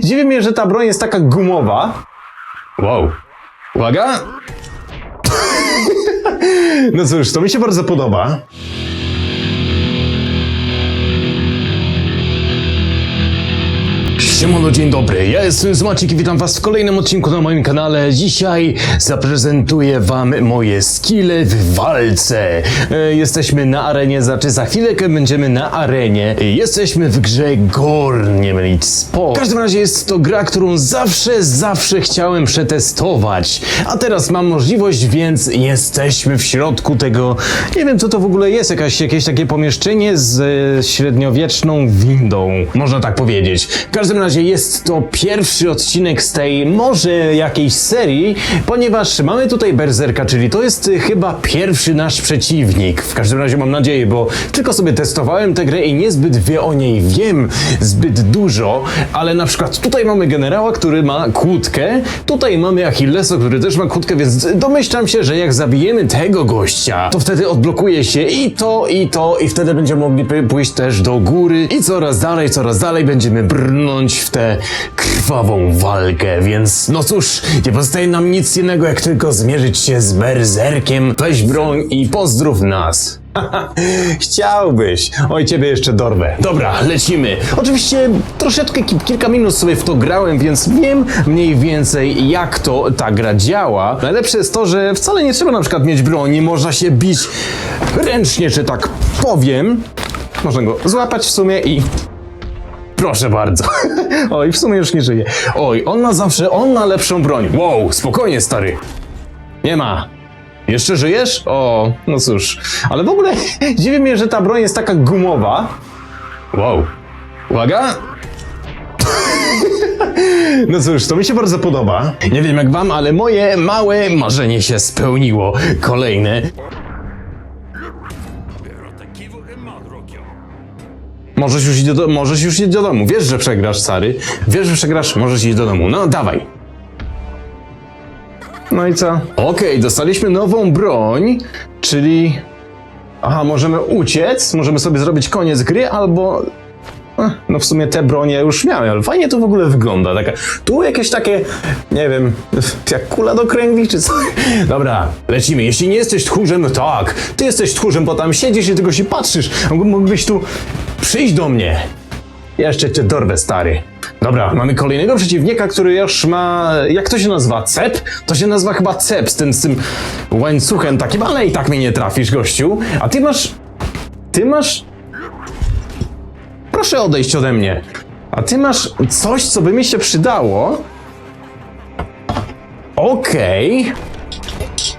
Dziwi mnie, że ta broń jest taka gumowa. Wow. Uwaga. No cóż, to mi się bardzo podoba. Siemano, dzień dobry, ja jestem Zmacik i witam was w kolejnym odcinku na moim kanale. Dzisiaj zaprezentuję wam moje skille w walce. E, jesteśmy na arenie, znaczy za chwilkę będziemy na arenie. Jesteśmy w grze Gorn, nie mylić spok. W każdym razie jest to gra, którą zawsze, zawsze chciałem przetestować. A teraz mam możliwość, więc jesteśmy w środku tego, nie wiem co to w ogóle jest, jakaś, jakieś takie pomieszczenie z e, średniowieczną windą, można tak powiedzieć. W każdym razie jest to pierwszy odcinek z tej może jakiejś serii, ponieważ mamy tutaj Berserka, czyli to jest y, chyba pierwszy nasz przeciwnik. W każdym razie mam nadzieję, bo tylko sobie testowałem tę grę i niezbyt wie o niej wiem zbyt dużo, ale na przykład tutaj mamy generała, który ma kłódkę, tutaj mamy Achillesa, który też ma kłódkę, więc domyślam się, że jak zabijemy tego gościa, to wtedy odblokuje się i to, i to, i wtedy będziemy mogli pójść też do góry i coraz dalej, coraz dalej będziemy brnąć w tę krwawą walkę, więc no cóż, nie pozostaje nam nic innego, jak tylko zmierzyć się z berserkiem, weź broń i pozdrów nas. Chciałbyś. Oj, ciebie jeszcze dorwę. Dobra, lecimy. Oczywiście troszeczkę ki- kilka minut sobie w to grałem, więc wiem mniej więcej jak to ta gra działa. Najlepsze jest to, że wcale nie trzeba na przykład mieć broni, można się bić ręcznie, że tak powiem. Można go złapać w sumie i Proszę bardzo. Oj, w sumie już nie żyje. Oj, on ma zawsze, on ma lepszą broń. Wow, spokojnie, stary. Nie ma. Jeszcze żyjesz? O, no cóż. Ale w ogóle dziwi mnie, że ta broń jest taka gumowa. Wow. Uwaga. No cóż, to mi się bardzo podoba. Nie wiem jak wam, ale moje małe marzenie się spełniło. Kolejne. Możesz już, iść do, możesz już iść do domu. Wiesz, że przegrasz, Sary. Wiesz, że przegrasz, możesz iść do domu. No, dawaj. No i co? Okej, dostaliśmy nową broń, czyli... Aha, możemy uciec, możemy sobie zrobić koniec gry, albo... No w sumie te bronie już miałem, ale fajnie to w ogóle wygląda. Taka, tu jakieś takie, nie wiem, jak kula do kręgli czy co. Dobra, lecimy. Jeśli nie jesteś tchórzem, no tak, ty jesteś tchórzem, bo tam siedzisz i tylko się patrzysz. Mógł- Mógłbyś tu przyjść do mnie. Jeszcze cię dorwę, stary. Dobra, mamy kolejnego przeciwnika, który już ma... Jak to się nazywa? Cep? To się nazywa chyba cep z tym, z tym łańcuchem takim, ale i tak mnie nie trafisz, gościu. A ty masz... Ty masz... Proszę odejść ode mnie. A ty masz coś, co by mi się przydało? Okej.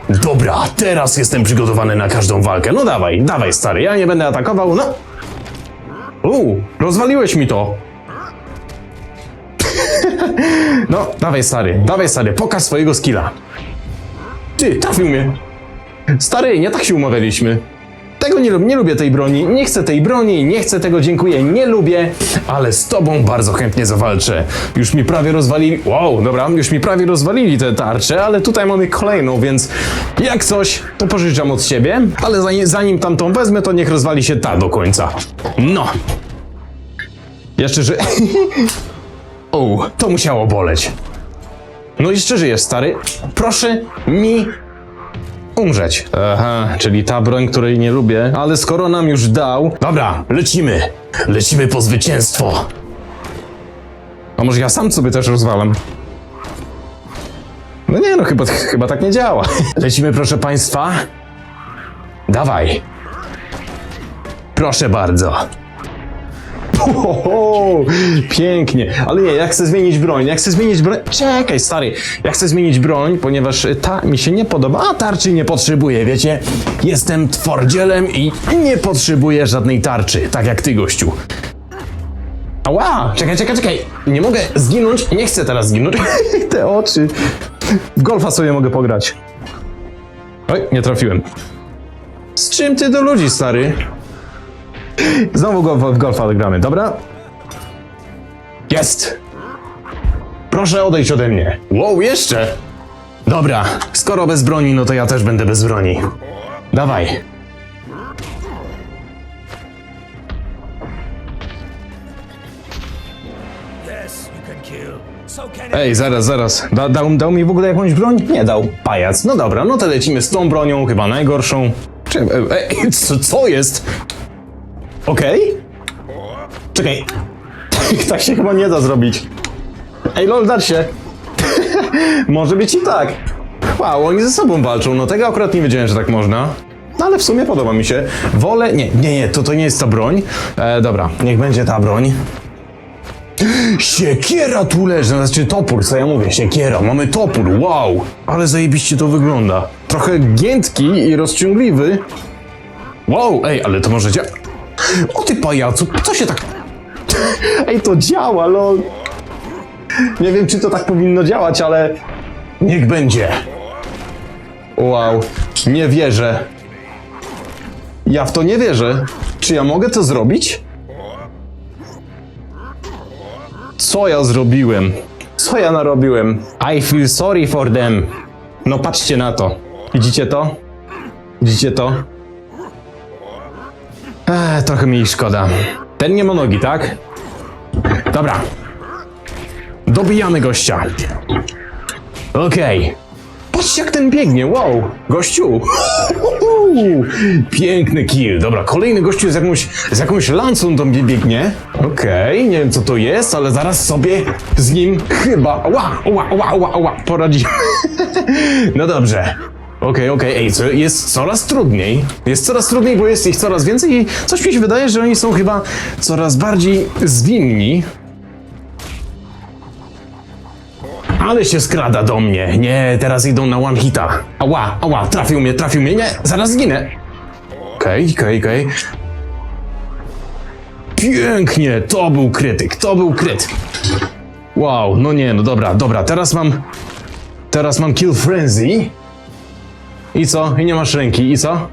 Dobra, teraz jestem przygotowany na każdą walkę. No dawaj, dawaj, stary, ja nie będę atakował, no... Uuu, rozwaliłeś mi to. no, dawaj stary, dawaj stary, pokaż swojego skilla. Ty, trafił mnie. Stary, nie tak się umawialiśmy. Tego nie, lub- nie lubię tej broni, nie chcę tej broni, nie chcę tego, dziękuję, nie lubię, ale z tobą bardzo chętnie zawalczę. Już mi prawie rozwalili, wow, dobra, już mi prawie rozwalili te tarcze, ale tutaj mamy kolejną, więc jak coś, to pożyczam od siebie, ale zanim, zanim tamtą wezmę, to niech rozwali się ta do końca. No. Jeszcze, że... o, to musiało boleć. No jeszcze żyjesz, stary. Proszę mi umrzeć. Aha, czyli ta broń, której nie lubię, ale skoro nam już dał... Dobra, lecimy. Lecimy po zwycięstwo. A może ja sam sobie też rozwalam? No nie, no chyba, chyba tak nie działa. Lecimy, proszę państwa. Dawaj. Proszę bardzo. Ohoho, pięknie, ale nie, ja chcę zmienić broń, ja chcę zmienić broń, czekaj stary, ja chcę zmienić broń, ponieważ ta mi się nie podoba, a tarczy nie potrzebuję, wiecie, jestem twardzielem i nie potrzebuję żadnej tarczy, tak jak ty gościu. Ała, czekaj, czekaj, czekaj, nie mogę zginąć, nie chcę teraz zginąć, te oczy, w golfa sobie mogę pograć. Oj, nie trafiłem. Z czym ty do ludzi, stary? Znowu go w golfa gramy, dobra? Jest! Proszę odejść ode mnie. Wow, jeszcze! Dobra, skoro bez broni, no to ja też będę bez broni. Dawaj. Ej, zaraz, zaraz. Da, dał, dał mi w ogóle jakąś broń? Nie dał. Pajac. No dobra, no to lecimy z tą bronią, chyba najgorszą. Ej, ej, co, co jest? Okej? Czekaj. tak się chyba nie da zrobić. Ej, lol, dać się. Może być i tak. Wow, oni ze sobą walczą. No tego akurat nie wiedziałem, że tak można. No ale w sumie podoba mi się. Wolę... Nie, nie, nie, to, to nie jest ta broń. E, dobra, niech będzie ta broń. Siekiera tu leży, znaczy topór, co ja mówię, siekiera, mamy topór, wow! Ale zajebiście to wygląda. Trochę giętki i rozciągliwy. Wow, ej, ale to może dzia... O ty pajacu, co się tak... Ej, to działa, lol. Nie wiem, czy to tak powinno działać, ale... Niech będzie. Wow, nie wierzę. Ja w to nie wierzę. Czy ja mogę to zrobić? Co ja zrobiłem? Co ja narobiłem? I feel sorry for them. No patrzcie na to. Widzicie to? Widzicie to? Ech, trochę mi szkoda. Ten nie ma nogi, tak? Dobra. Dobijamy gościa. Okej. Patrzcie jak ten biegnie, wow. Gościu. Piękny kill. Dobra, kolejny gościu z jakąś, z jakąś lancą tam biegnie. Okej, nie wiem co to jest, ale zaraz sobie z nim chyba... Ła, ła, ła, ła, ła, poradzimy. no dobrze. Okej, okej, ej, co, jest coraz trudniej. Jest coraz trudniej, bo jest ich coraz więcej i coś mi się wydaje, że oni są chyba coraz bardziej zwinni. Ale się skrada do mnie. Nie, teraz idą na one hita. Ała, ała, trafił mnie, trafił mnie. Nie, zaraz zginę. Okej, okej, okej. Pięknie, to był krytyk, to był kryt. Wow, no nie, no dobra, dobra, teraz mam... Teraz mam kill frenzy. I co? I nie masz ręki, i co?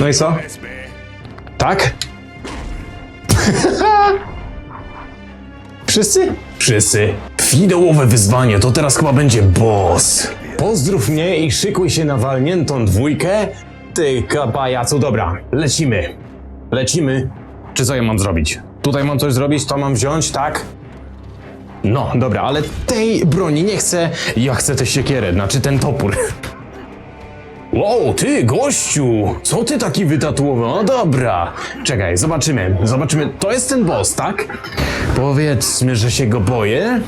No i co? Tak? Wszyscy? Wszyscy. Fidełowe wyzwanie, to teraz chyba będzie boss. Pozdrów mnie i szykuj się na walniętą dwójkę. Ty kapajacu, dobra, lecimy. Lecimy. Czy co ja mam zrobić? Tutaj mam coś zrobić, to mam wziąć, tak? No, dobra, ale tej broni nie chcę. Ja chcę tę siekierę, znaczy ten topór. Wow, ty, gościu! Co ty taki wytatuowy? O, dobra. Czekaj, zobaczymy. Zobaczymy. To jest ten boss, tak? Powiedzmy, że się go boję.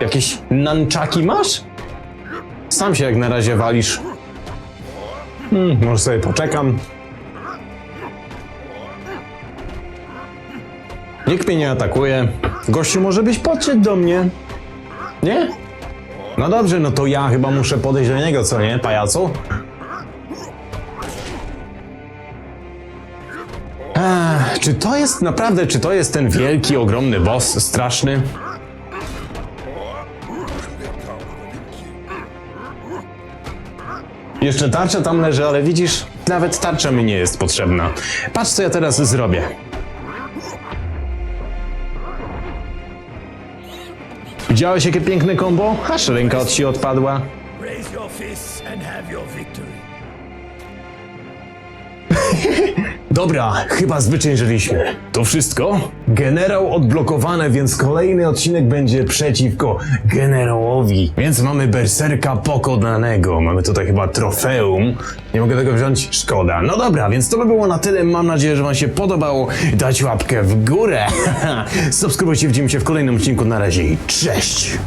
Jakieś nunchaki masz? Sam się jak na razie walisz. Hmm, może sobie poczekam. Nikt mnie nie atakuje. Gościu, może byś podszedł do mnie? Nie? No dobrze, no to ja chyba muszę podejść do niego, co nie, pajacu? Czy to jest naprawdę, czy to jest ten wielki, ogromny boss, straszny? Jeszcze tarcza tam leży, ale widzisz, nawet tarcza mi nie jest potrzebna. Patrz, co ja teraz zrobię. Widziałeś jakie piękne kombo? Aż ręka od ci odpadła. Raise your fists and have your victory. Dobra, chyba zwyciężyliśmy. To wszystko? Generał odblokowany, więc kolejny odcinek będzie przeciwko generałowi. Więc mamy berserka pokonanego. Mamy tutaj chyba trofeum. Nie mogę tego wziąć? Szkoda. No dobra, więc to by było na tyle. Mam nadzieję, że wam się podobało. Dać łapkę w górę. Subskrybujcie, widzimy się w kolejnym odcinku. Na razie i cześć!